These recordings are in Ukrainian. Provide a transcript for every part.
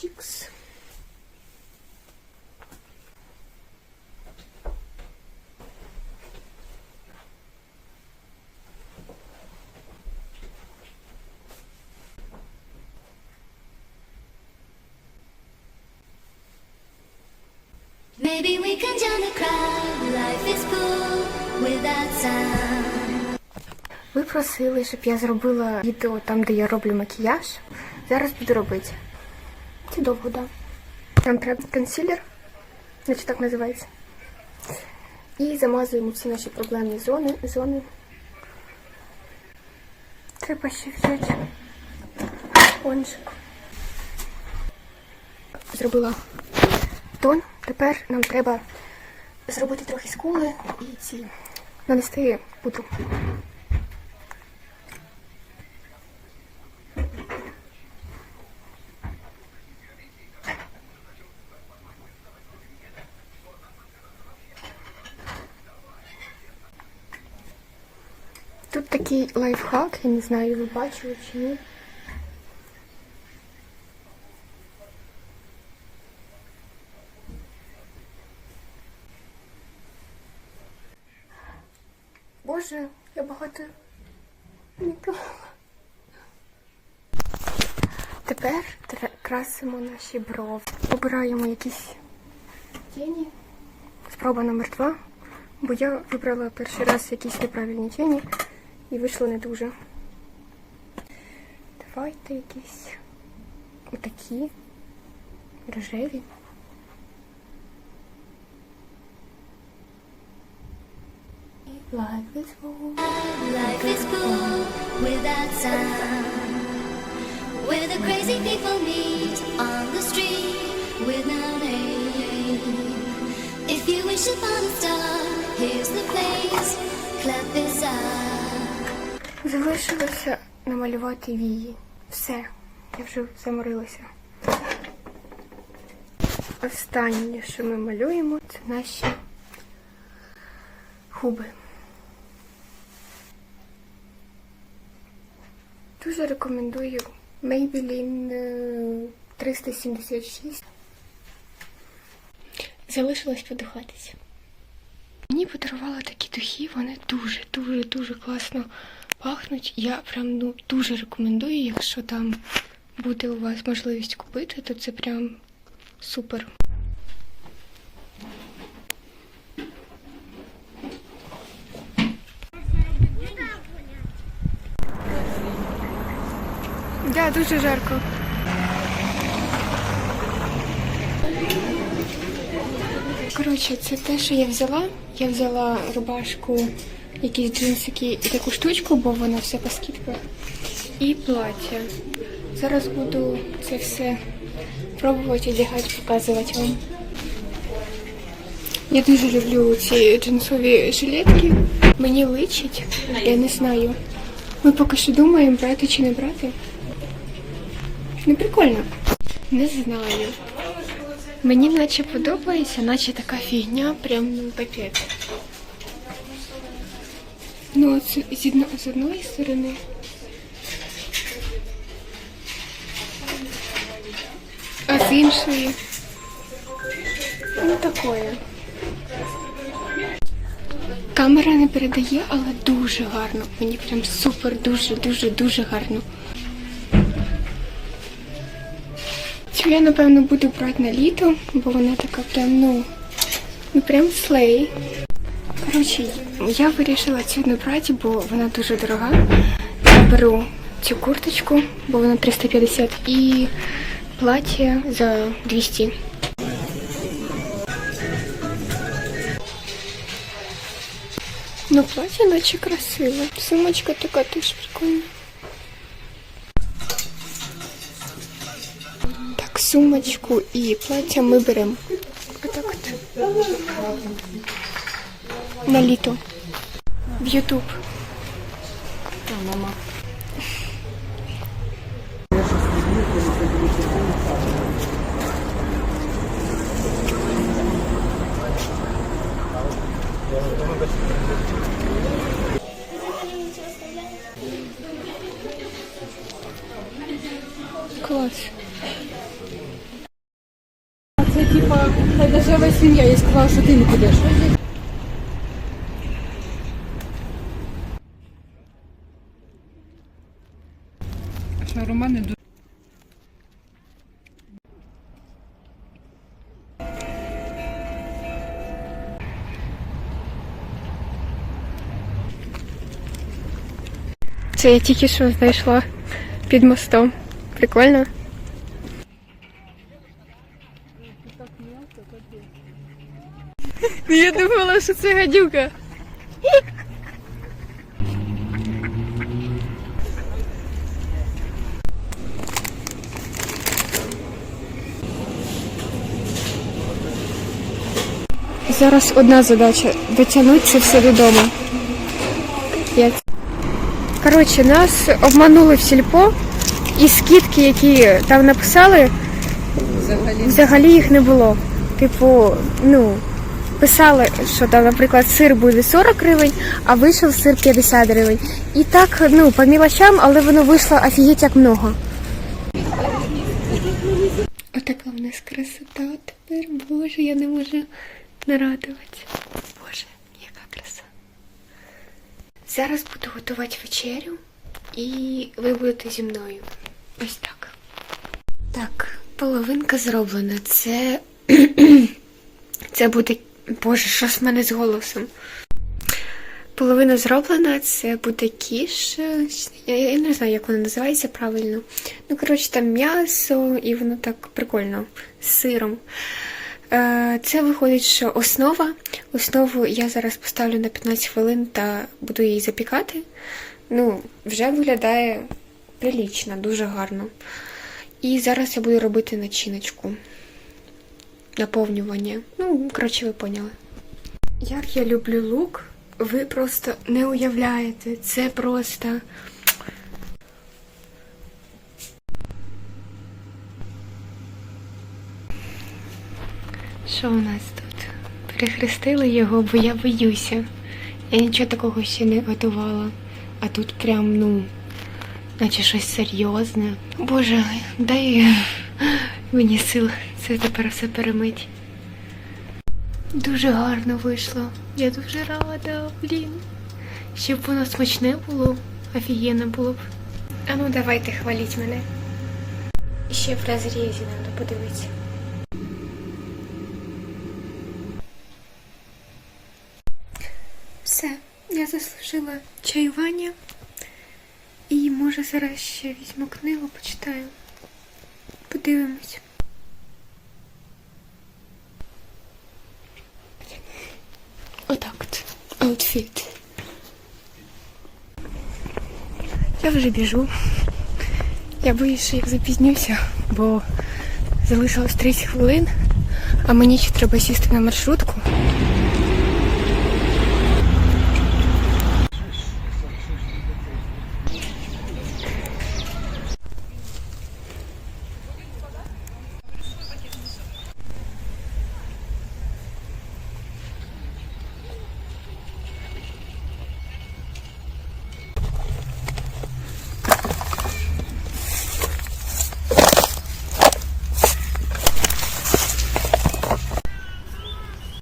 Чик-чикс. Maybe we can join the crowd. Life is cool without sound. Ви просили, щоб я зробила відео там, де я роблю макіяж. Зараз буду робити. Це довго, да. Нам треба консилер, значить так називається. І замазуємо всі наші проблемні зони. зони. Треба ще взяти спонжик. Зробила тон. Тепер нам треба зробити трохи скули і ці нанести пудру. Тут такий лайфхак, я не знаю, ви бачили чи ні. Боже, я багато не пила. Тепер красимо наші брови. Обираємо якісь тіні. Спроба номер два. Бо я вибрала перший раз якісь неправильні тіні і вийшло не дуже. Давайте якісь отакі рожеві. Life is full. Life is cool without sound. Where the crazy people meet on the street with no name. If you wish upon a star, here's the place. Clap this up. Залишилося намалювати вії. Все. Я вже заморилася. Останнє, що ми малюємо, це наші губи. Дуже рекомендую Maybelline е, 376. Залишилось подихатися. Мені подарували такі духи, вони дуже, дуже, дуже класно пахнуть. Я прям ну дуже рекомендую, якщо там буде у вас можливість купити, то це прям супер. Да, дуже жарко. Коротше, це те, що я взяла. Я взяла рубашку, якісь джинсики і таку штучку, бо вона вся по скидках. І плаття. Зараз буду це все пробувати одягати, показувати вам. Я дуже люблю ці джинсові жилетки. Мені личить, я не знаю. Ми поки що думаємо, брати чи не брати. Ну, прикольно. Не знаю. Мені наче подобається, наче така фігня, прям ну. Ну, от з, одно- з одної сторони. А з іншої. Ну такое. Камера не передає, але дуже гарно. Мені прям супер, дуже, дуже, дуже гарно. Цю я, напевно, буду брати на літо, бо вона така прям, ну, ну прям слей. Коротше, я вирішила цю не брати, бо вона дуже дорога. Я беру цю курточку, бо вона 350, і плаття за 200. Ну, плаття наче красиве. Сумочка така теж прикольна. Так, сумочку і плаття ми беремо. Отак от. На літо. В Ютуб. це Що Роман не дуже. Це я тільки що знайшла під мостом. Прикольно. Ну, Я думала, що це гадюка. Зараз одна задача дотягнути це все додому. Я Коротше, нас обманули в сільпо, і скидки, які там написали, Взагалі. взагалі їх не було. Типу, ну, писали, що там, наприклад, сир буде 40 гривень, а вийшов сир 50 гривень. І так, ну, по мілочам, але воно вийшло офігеть як много. Отака в нас красота тепер. Боже, я не можу нарадуватися. Боже, яка краса. Зараз буду готувати вечерю, і ви будете зі мною. Ось так. Так, половинка зроблена. Це. Це буде. Боже, що з мене з голосом? Половина зроблена, це буде кіш. Я, я не знаю, як воно називається правильно. Ну, коротше, там м'ясо, і воно так прикольно з сиром. Е, Це виходить, що основа. Основу я зараз поставлю на 15 хвилин та буду її запікати. Ну, вже виглядає прилічно, дуже гарно. І зараз я буду робити начиночку. Наповнювання. Ну, коротше, ви поняли. Як я люблю лук, ви просто не уявляєте. Це просто. Що у нас тут? Перехрестили його, бо я боюся. Я нічого такого ще не готувала. А тут прям, ну, наче щось серйозне. Боже, дай мені сил це тепер все перемить. Дуже гарно вийшло. Я дуже рада, блін. Щоб воно смачне було, офігенно було б. А ну давайте хваліть мене. Ще в розрізі треба подивитися. Все, я заслужила чаювання. І може зараз ще візьму книгу, почитаю. Подивимось. Отак от. Аутфіт. Я вже біжу. Я боюсь, що я запізнюся, бо залишилось 30 хвилин, а мені ще треба сісти на маршрутку.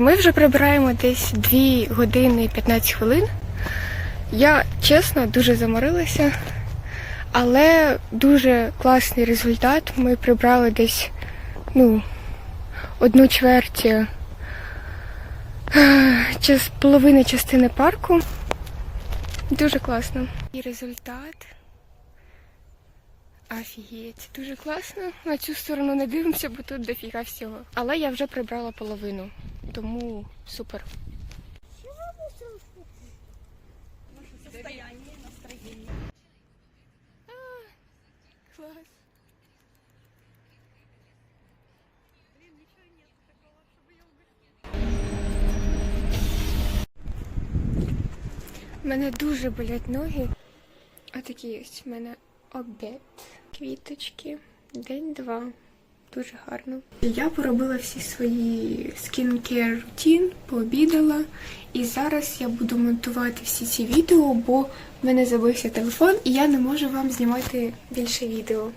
Ми вже прибираємо десь 2 години 15 хвилин. Я чесно дуже заморилася, але дуже класний результат. Ми прибрали десь ну, одну чверть е, половини частини парку. Дуже класно. І результат. Офігеть, дуже класно. На цю сторону не дивимося, бо тут дофіга всього. Але я вже прибрала половину, тому супер. А, Клас. У мене дуже болять ноги. А такі ось в мене обід. Квіточки. День-два. Дуже гарно. Я поробила всі свої скінкер рутін, пообідала. І зараз я буду монтувати всі ці відео, бо в мене забився телефон і я не можу вам знімати більше відео.